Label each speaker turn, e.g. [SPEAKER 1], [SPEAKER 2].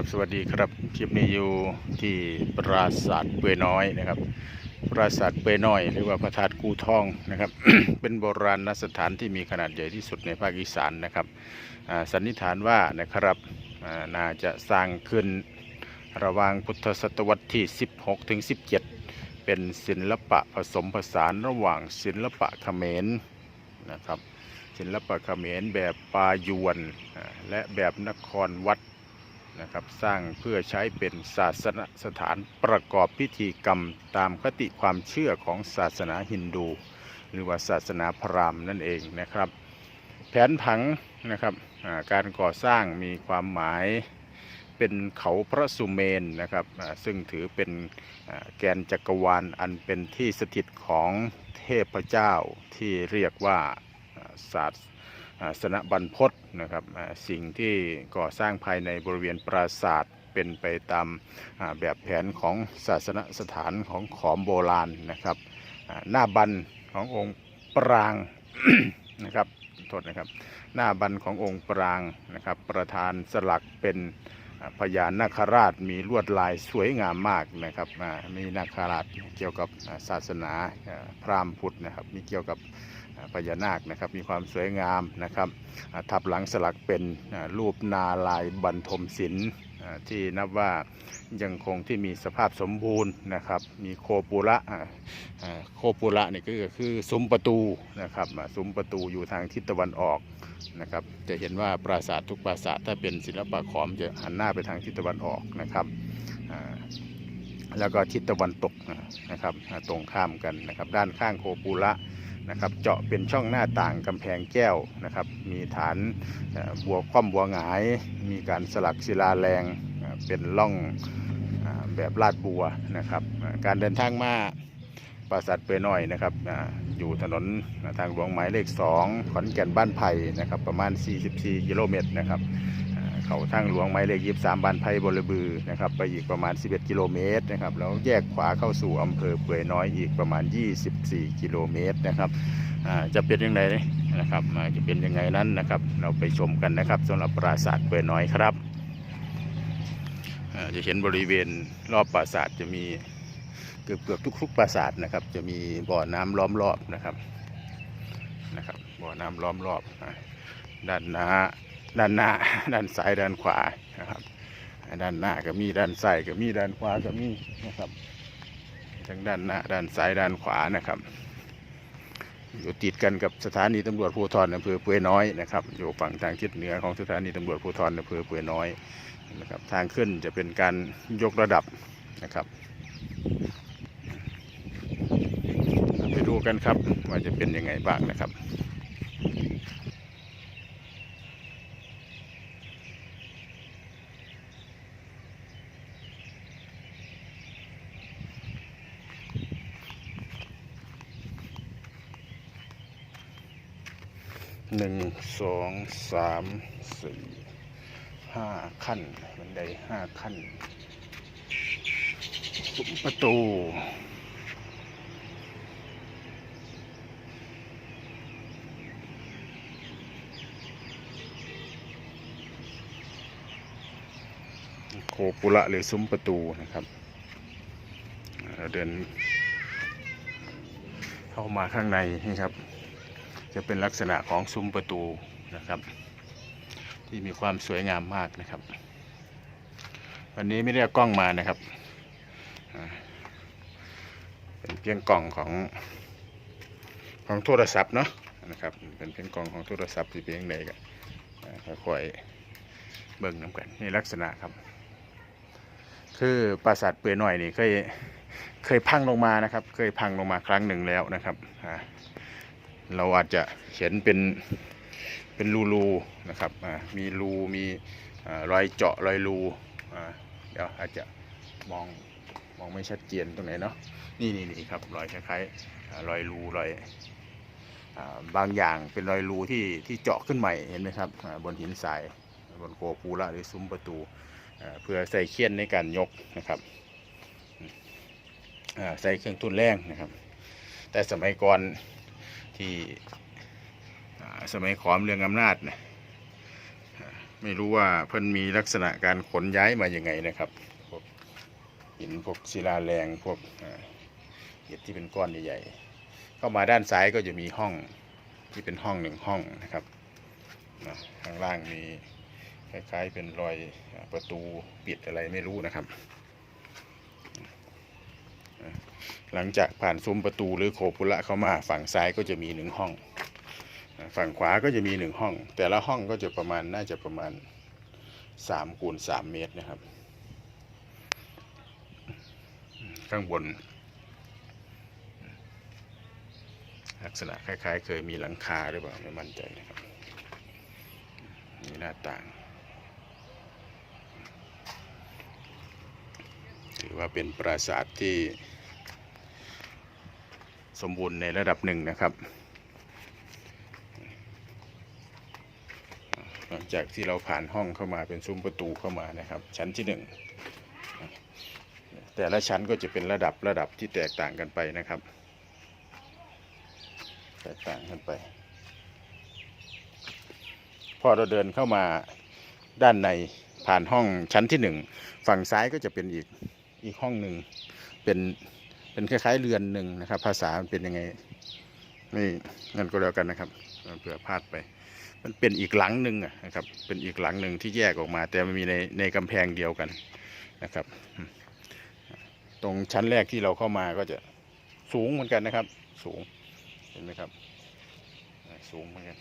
[SPEAKER 1] ครับสวัสดีครับคลิปนี้อยู่ที่ปราสาทเปื่อยน้อยนะครับ ปราสาทเปื่อยน้อย หรือว่าพระธาตุกูทองนะครับ เป็นโบราณสถานที่มีขนาดใหญ่ที่สุดในภาคอีสานนะครับสันนิษฐานว่านะครับน่าจะสร้างขึ้นระหว่างพุทธศตวรรษที่ 16ถึง17 เป็นศิลปะผสมผสานระหว่างศิลปะเขมรนะครับ ศิลปะเขมรแบบปายวนและแบบนครวัด นะครับสร้างเพื่อใช้เป็นศาสนสถานประกอบพิธีกรรมตามคติความเชื่อของศาสนาฮินดู หรือว่าศาสนาพราหมณ์นั่นเองนะครับ แผนผังนะครับการก่อสร้างมีความหมายเป็นเขาพระสุเมนนะครับซึ่งถือเป็นแกนจักรวาลอันเป็นที่สถิตของเทพเจ้าที่เรียกว่าศาสอ่า สนบรรพตนะครับสิ่งที่ก่อสร้างภายในบริเวณปราสาทเป็นไปตามแบบแผนของศาสนสถานของขอมโบราณนะครับหน้าบันขององค์ปรางนะครับโทษนะครับหน้าบันขององค์ปรางนะครับประธานสลักเป็นพญานาคราชมีลวดลายสวยงามมากนะครับมีนาคราชเกี่ยวกับศาสนาพราหมณ์พุทธนะครับมีเกี่ยวกับ พญานาคนะครับมีความสวยงามนะครับทับหลังสลักเป็นรูปนาลายบรรทมศิลป์ที่นับว่ายังคงที่มีสภาพสมบูรณ์นะครับมีโคปุระโคปุระนี่ก็คือซุ้มประตูนะครับซุ้มประตูอยู่ทางทิศตะวันออกนะครับจะเห็นว่าปราสาททุกปราสาทถ้าเป็นศิลปะขอมจะหันหน้าไปทางทิศตะวันออกนะครับแล้วก็ทิศตะวันตกนะครับตรงข้ามกันนะครับด้านข้างโคปุระ นะครับ เจาะเป็นช่องหน้าต่างกำแพงแก้วนะครับ มีฐานบัวคว่ำบัวหงาย มีการสลักศิลาแรงเป็นล่องแบบลาดบัวนะครับ การเดินทางมาปราสาทเปื่อยน้อยนะครับอยู่ถนนทางหลวงหมายเลข 2 ขอนแก่นบ้านไผ่นะครับ ประมาณ 44 กิโลเมตรนะครับ เขาทางหลวงหมายเลข23บ้านไผ่บริบือนะครับไปอีกประมาณ 11 กิโลเมตรนะครับแล้วแยกขวาเข้าสู่อำเภอเปื่อยน้อยอีกประมาณ 24 กิโลเมตรนะครับจะเป็นยังไงนะครับจะเป็นยังไงนั้นนะครับ เราไปชมกันนะครับสำหรับปราสาทเปื่อยน้อยครับจะเห็นบริเวณรอบปราสาทจะมีเกือบเกือบทุกๆปราสาทนะครับ จะมีบ่อน้ำล้อมรอบนะครับนะครับบ่อน้ำล้อมรอบด้านหน้า ด้านหน้า ด้านซ้ายด้านขวานะครับด้านหน้าก็มีด้านซ้ายก็มีด้านขวาก็มีนะครับทั้งด้านหน้าด้านซ้ายด้านขวานะครับ อยู่ติดกันกับสถานีตำรวจภูธรอำเภอเปื่อยน้อยนะครับ อยู่ฝั่งทางทิศเหนือของสถานีตำรวจภูธรอำเภอเปื่อยน้อยนะครับทางขึ้นจะเป็นการยกระดับนะครับ ไปดูกันครับว่าจะเป็นยังไงบ้างนะครับ หนึ่งสองสามสี่ห้าขั้นบันไดห้าขั้นซุ้มประตูโคปุระหรือซุ้มประตูนะครับ เราเดินเข้ามาข้างในนะครับ จะเป็นลักษณะของซุ้มประตูนะครับ ที่มีความสวยงามมากนะครับ วันนี้ไม่ได้กล้องมานะครับเป็นเพียงกล่องของของโทรศัพท์เนาะนะครับเป็นเพียงกล่องของโทรศัพท์ที่เพียงใดกันค่อยๆเบิ่งน้ำกันนี่ลักษณะครับ คือปราสาทเปื่อยหน่อยนี่เคยเคยพังลงมานะครับ เคยพังลงมาครั้งหนึ่งแล้วนะครับอ่า เราอาจจะเห็นเป็นเป็นรูๆนะครับมีรูมีรอยเจาะรอยรูเดี๋ยวอาจจะมองมองไม่ชัดเจนตรงไหนเนาะนี่นี่นี่ครับรอยคล้ายๆรอยรูรอยบางอย่างเป็นรอยรูที่ที่เจาะขึ้นใหม่เห็นไหมครับบนหินทรายบนโคปูระหรือซุ้มประตูเพื่อใส่เคียนในการยกนะครับใส่เครื่องทุ่นแรงนะครับ แต่สมัยก่อน ที่สมัยขอมเรื่องอำนาจเนี่ยไม่รู้ว่าเพิ่นมีลักษณะการขนย้ายมาอย่างไงนะครับพวกหินพวกศิลาแรงพวกเห็ดที่เป็นก้อนใหญ่ๆเข้ามาด้านซ้ายก็จะมีห้องที่เป็นห้องหนึ่งห้องนะครับข้างล่างมีคล้ายๆเป็นรอยประตูปิดอะไรไม่รู้นะครับ หลังจากผ่านซุ้มประตูหรือโคปุระเข้ามา ฝั่งซ้ายก็จะมีหนึ่งห้อง ฝั่งขวาก็จะมีหนึ่งห้อง แต่ละห้องก็จะประมาณน่าจะประมาณสามคูณสามเมตรนะครับ ข้างบน ลักษณะคล้ายๆ เคยมีหลังคาหรือเปล่าไม่มั่นใจนะครับมีหน้าต่างถือว่าเป็นปราสาทที่ สมบูรณ์ในระดับหนึ่งนะครับ หลังจากที่เราผ่านห้องเข้ามาเป็นซุ้มประตูเข้ามานะครับ ชั้นที่หนึ่งแต่ละชั้นก็จะเป็นระดับระดับที่แตกต่างกันไปนะครับ แตกต่างกันไปพอเราเดินเข้ามาด้านในผ่านห้องชั้นที่หนึ่งฝั่งซ้ายก็จะเป็นอีกอีกห้องหนึ่งเป็น เป็นคล้ายๆเรือนหนึ่งนะครับ ภาษามันเป็นยังไงไม่งั้นก็แล้วกันนะครับเผื่อพลาดไป มันเป็นอีกหลังหนึ่งนะครับ เป็นอีกหลังหนึ่งที่แยกออกมา แต่มันมีในในกำแพงเดียวกันนะครับ ตรงชั้นแรกที่เราเข้ามาก็จะสูงเหมือนกันนะครับ สูงเห็นไหมครับ สูงเหมือนกัน